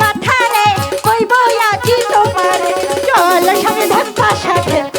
মাথারে কইব আজি তোমারে। চল সামনে ধাক্কা সাথে।